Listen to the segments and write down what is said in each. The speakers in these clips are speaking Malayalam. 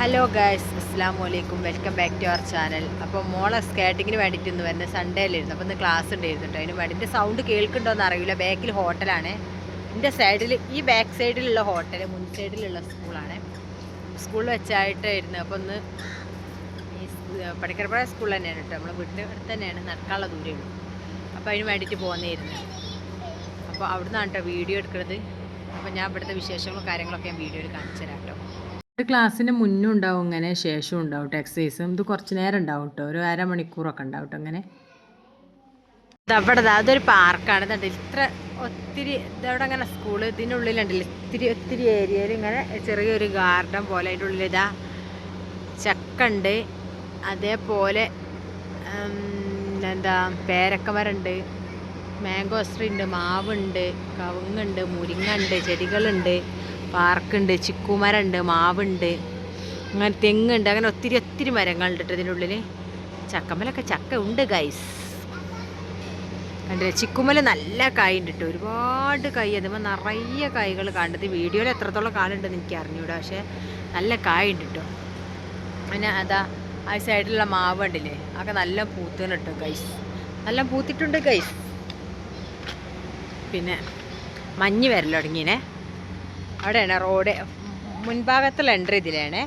ഹലോ ഗൈസ് അസ്സാം വലൈക്കും welcome back to our channel അപ്പോൾ മോളെ സ്കേട്ടിങ്ങിന് വേണ്ടിയിട്ട് ഇന്ന് സൺഡേ സൺഡേയിലിരുന്നു അപ്പോൾ ഇന്ന് ക്ലാസ് ഉണ്ടായിരുന്നു കേട്ടോ അതിന് വേണ്ടി സൗണ്ട് കേൾക്കുന്നുണ്ടോയെന്ന് അറിയില്ല. ബാക്കിൽ ഹോട്ടലാണ് എന്റെ സൈഡിൽ ഈ ബാക്ക് സൈഡിലുള്ള ഹോട്ടൽ മുൻ സൈഡിലുള്ള സ്കൂളാണ് സ്കൂളിൽ വെച്ചായിട്ടായിരുന്നു. അപ്പോൾ ഒന്ന് ഈ പടിക്കരപ്പുഴ സ്കൂൾ തന്നെയാണ് കേട്ടോ നമ്മളെ വീട്ടിന്റെ അടുത്ത് തന്നെയാണ്. നടക്കാനുള്ള ദൂരേ ഉള്ളൂ. അപ്പോൾ അതിന് വേണ്ടിയിട്ട് പോകുന്നതായിരുന്നു അപ്പോൾ അവിടുന്നാണ് കേട്ടോ വീഡിയോ എടുക്കുന്നത് അപ്പോൾ ഞാൻ ഇവിടുത്തെ വിശേഷങ്ങളും കാര്യങ്ങളൊക്കെ ഞാൻ വീഡിയോയിൽ കാണിച്ചു തരാം കേട്ടോ ക്ലാസ്സിന് മുന്നും ഉണ്ടാവും ഇങ്ങനെ ശേഷം ഉണ്ടാവും കേട്ടോ എക്സസൈസും ഇത് കുറച്ച് നേരം ഉണ്ടാവും കേട്ടോ ഒരു അരമണിക്കൂറൊക്കെ ഉണ്ടാവും കേട്ടോ അങ്ങനെ. ദാ അതൊരു പാർക്കാണ് ഇതുണ്ട്. ഇത്ര ഒത്തിരി ഇതവിടെ അങ്ങനെ സ്കൂൾ ഇതിനുള്ളിലുണ്ടല്ലോ ഇത്തിരി ഒത്തിരി ഏരിയയിൽ ഇങ്ങനെ ചെറിയൊരു ഗാർഡൻ പോലെ അതിന്റെ ഉള്ളിൽ ഇതാ ചക്ക ഉണ്ട്. അതേപോലെ എന്താ പേരക്കമരുണ്ട് മാംഗോസ്ട്രീ ഉണ്ട് മാവുണ്ട് കവുങ്ങുണ്ട് മുരിങ്ങ ഉണ്ട് ചെടികളുണ്ട്. പാർക്കുണ്ട് ചിക്കുമരമുണ്ട് മാവുണ്ട് അങ്ങനെ തെങ്ങുണ്ട് അങ്ങനെ ഒത്തിരി ഒത്തിരി മരങ്ങളുണ്ട് കേട്ടോ ഉള്ളിൽ ചക്കമ്മലൊക്കെ ചക്ക ഉണ്ട് ഗൈസ് കണ്ടില്ല? ചിക്കുമല നല്ല കായുണ്ട് കേട്ടോ. ഒരുപാട് കായ്. അതുമ്പോൾ നിറയെ കായ്കൾ കണ്ടത്. വീഡിയോയിൽ എത്രത്തോളം കാലുണ്ടെന്ന് എനിക്ക് അറിഞ്ഞൂടാ. പക്ഷേ നല്ല കായുണ്ട് കേട്ടോ. പിന്നെ അതാ ആ സൈഡിലുള്ള മാവ് ഉണ്ടല്ലേ അതൊക്കെ നല്ല പൂത്തുന്നു കേട്ടോ ഗൈസ് നല്ല പൂത്തിട്ടുണ്ട് ഗൈസ് പിന്നെ മഞ്ഞ് വരൽ തുടങ്ങിയേ. അവിടെയാണ് റോഡ്. മുൻഭാഗത്തുള്ള എൻട്രി ഇതിലാണേ.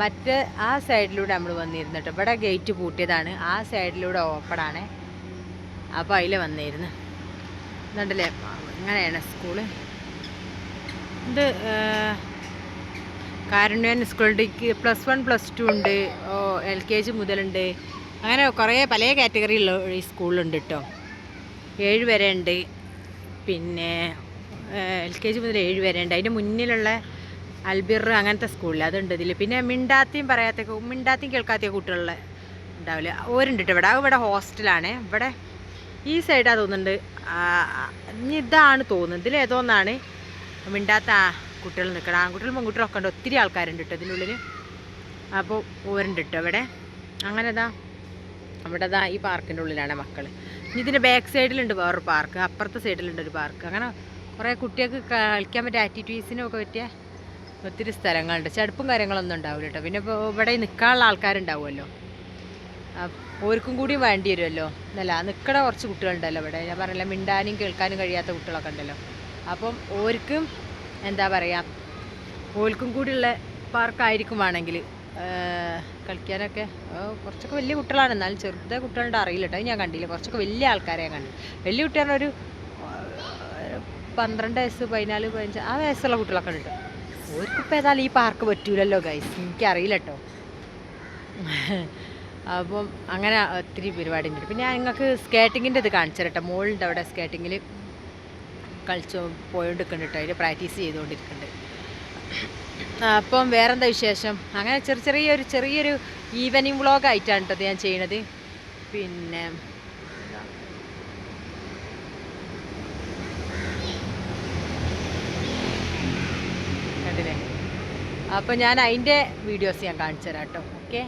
മറ്റ് ആ സൈഡിലൂടെ നമ്മൾ വന്നിരുന്നിട്ട് ഇവിടെ ഗേറ്റ് പൂട്ടിയതാണ്. ആ സൈഡിലൂടെ ഓപ്പണാണ് അപ്പോൾ അതിൽ വന്നിരുന്നു. എന്നുണ്ടല്ലേ ഇങ്ങനെയാണ് സ്കൂൾ ഇത് കാരുണ്യൻ degree plus one plus two ഉണ്ട്. എൽ കെ ജി മുതലുണ്ട്. അങ്ങനെ കുറേ പല കാറ്റഗറിയിലുള്ള ഈ സ്കൂളുണ്ട് കേട്ടോ ഏഴ് വരെ ഉണ്ട്. പിന്നെ എൽ കെ ജി മുതൽ ഏഴ് വരെ ഉണ്ട്. അതിന്റെ മുന്നിലുള്ള അൽബിർ അങ്ങനത്തെ സ്കൂളിൽ അതുണ്ട് ഇതിൽ പിന്നെ മിണ്ടാത്തിയും പറയാത്ത മിണ്ടാത്തിയും കേൾക്കാത്ത കുട്ടികളിൽ ഉണ്ടാവില്ല? ഓരുണ്ട് ഇവിടെ. ഇവിടെ ഹോസ്റ്റലാണ്. ഇവിടെ ഈ സൈഡാ തോന്നുന്നുണ്ട്. ഇതാണ് തോന്നുന്നത്. ഇതിൽ ഏതോ ഒന്നാണ്. മിണ്ടാത്ത കുട്ടികൾ നിൽക്കണം. ആൺകുട്ടികളും പെൺകുട്ടികളൊക്കെ ഉണ്ട്. ഒത്തിരി ആൾക്കാരുണ്ട് കേട്ടോ ഇതിനുള്ളിൽ അപ്പോൾ ഓരുണ്ട് കേട്ടോ ഇവിടെ. അങ്ങനെ ഇതാ. അവിടെ ദാ ഈ പാർക്കിന്റെ ഉള്ളിലാണ് മക്കൾ ഇതിന്റെ ബാക്ക് സൈഡിലുണ്ട് വേറൊരു പാർക്ക് അപ്പുറത്തെ സൈഡിലുണ്ട് ഒരു പാർക്ക് അങ്ങനെ കുറേ കുട്ടികൾക്ക് കളിക്കാൻ പറ്റിയ ആക്ടിവിറ്റീസിനും ഒക്കെ പറ്റിയ ഒത്തിരി സ്ഥലങ്ങളുണ്ട്. ചടുപ്പും കാര്യങ്ങളൊന്നും ഉണ്ടാവില്ല കേട്ടോ. പിന്നെ ഇപ്പോൾ ഇവിടെ നിൽക്കാനുള്ള ആൾക്കാരുണ്ടാവുമല്ലോ. ഓർക്കും കൂടി വേണ്ടി വരുമല്ലോ. എന്നല്ല നിൽക്കണ കുറച്ച് കുട്ടികളുണ്ടല്ലോ ഇവിടെ. ഞാൻ പറഞ്ഞില്ല മിണ്ടാനും കേൾക്കാനും കഴിയാത്ത കുട്ടികളൊക്കെ ഉണ്ടല്ലോ. അപ്പം ഓർക്കും എന്താ പറയുക ഓൽക്കും കൂടിയുള്ള പാർക്കായിരിക്കും വേണമെങ്കിൽ കളിക്കാനൊക്കെ. കുറച്ചൊക്കെ വലിയ കുട്ടികളാണ്. എന്നാലും ചെറുതെ കുട്ടികളുടെ അറിയില്ല കേട്ടോ. ഞാൻ കണ്ടില്ല. കുറച്ചൊക്കെ വലിയ ആൾക്കാരെ ഞാൻ കണ്ടു വലിയ കുട്ടികളുടെ ഒരു പന്ത്രണ്ട് വയസ്സ് പതിനാല് പതിനഞ്ച് ആ വയസ്സുള്ള കുട്ടികളൊക്കെ ഉണ്ട്. ഓർക്കിപ്പോൾ ഏതായാലും ഈ പാർക്ക് പറ്റൂലല്ലോ ഗൈസ് എനിക്കറിയില്ല കേട്ടോ അപ്പം അങ്ങനെ ഒത്തിരി പരിപാടി ഉണ്ട്. പിന്നെ ഞാൻ നിങ്ങൾക്ക് സ്കേറ്റിങ്ങിന്റെ ഇത് കാണിച്ചു തരട്ടെ മോളുണ്ട് അവിടെ സ്കേറ്റിങ്ങിൽ കളിച്ചു പോയോണ്ടിരിക്കുന്നുണ്ട് കേട്ടോ അതിൽ പ്രാക്ടീസ് ചെയ്തുകൊണ്ടിരിക്കുന്നുണ്ട്. അപ്പം വേറെന്താ വിശേഷം? അങ്ങനെ ചെറിയ ചെറിയൊരു ചെറിയൊരു ഈവനിങ് വ്ളോഗ് ആയിട്ടാണ് കേട്ടോ ഞാൻ ചെയ്യണത് പിന്നെ കണ്ടില്ലേ അപ്പോൾ ഞാൻ അതിന്റെ വീഡിയോസ് ഞാൻ കാണിച്ചു തരാം കേട്ടോ. ഓക്കെ